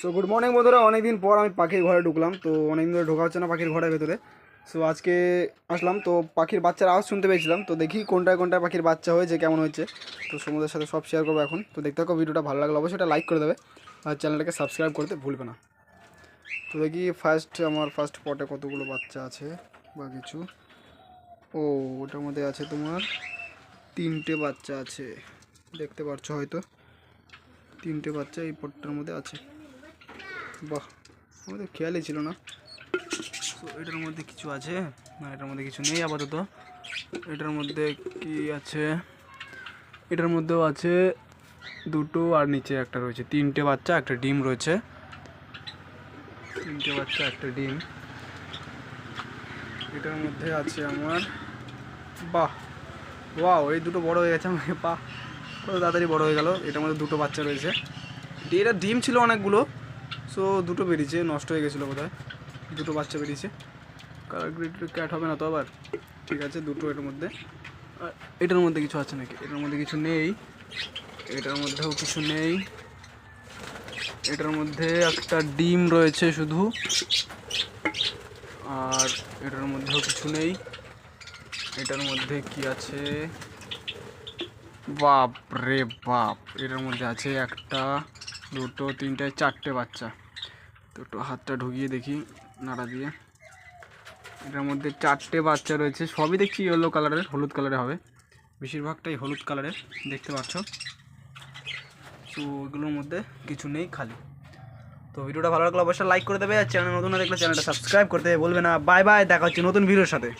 So good morning বন্ধুরা। অনেকদিন পর আমি পাখির ঘরে ঢুকলাম। তো অনেকদিন ধরে ঢোকা হচ্ছে না পাখির ঘরের ভেতরে। সো আজকে আসলাম। তো পাখির বাচ্চার আওয়াজ শুনতে পেয়েছিলাম। তো দেখি কোনটায় কোনটায় পাখির বাচ্চা হয়েছে, কেমন হয়েছে। তো সমুদ্রের সাথে সব শেয়ার করব এখন। তো দেখতে থাকো, ভিডিওটা ভালো লাগলে অবশ্যই লাইক করে দেবে। আর চ্যানেলটাকে সাবস্ক্রাইব করতে ভুলবে না। তো দেখি ফার্স্ট আমার ফার্স্ট পটে কতগুলো বাচ্চা আছে বা কিছু। ও, ওটার মধ্যে আছে তোমার তিনটে বাচ্চা আছে। দেখতে পাচ্ছ হয়তো। তিনটে বাচ্চা এই পটটার মধ্যে আছে। বাহ, আমাদের খেয়ালই ছিল না। তো এটার মধ্যে কিছু আছে? না, এটার মধ্যে কিছু নেই আপাতত। এটার মধ্যে কি আছে? এটার মধ্যেও আছে দুটো আর নিচে একটা রয়েছে। তিনটে বাচ্চা, একটা ডিম রয়েছে। তিনটে বাচ্চা, একটা ডিম। এটার মধ্যে আছে আমার, বাহ, ওয়াও, এই দুটো বড় হয়ে গেছে আমার বাহ, কত তাড়াতাড়ি বড় হয়ে গেল। এটার মধ্যে দুটো বাচ্চা রয়েছে। এটা ডিম ছিল অনেকগুলো। সো দুটো বেরিয়েছে, নষ্ট হয়ে গেছিল বোধহয়। দুটো বাচ্চা বেরিয়েছে। কালার গ্রিড ক্যাট হবে না তো আবার? ঠিক আছে, দুটো এটার মধ্যে। আর এটার মধ্যে কিছু আছে নাকি? এটার মধ্যে কিছু নেই। এটার মধ্যেও কিছু নেই। এটার মধ্যে একটা ডিম রয়েছে শুধু। আর এটার মধ্যেও কিছু নেই। এটার মধ্যে কি আছে? বাপ রে বাপ! এটার মধ্যে আছে একটা দুটো, তিনটে, চারটে বাচ্চা। দুটো হাতটা ঢুকিয়ে দেখি, নাড়া দিয়ে। এটার মধ্যে চারটে বাচ্চা রয়েছে। সবই দেখছি ইয়েলো কালারের হলুদ কালারে হবে। বেশিরভাগটাই হলুদ কালারের দেখতে পাচ্ছ? তো ওইগুলোর মধ্যে কিছু নেই খালি। তো ভিডিওটা ভালো লাগলে অবশ্যই লাইক করে দেবে। আর চ্যানেল নতুন দেখলে চ্যানেলটা সাবস্ক্রাইব করতে বলবে না। বাই বাই দেখা হচ্ছে নতুন ভিডিওর সাথে।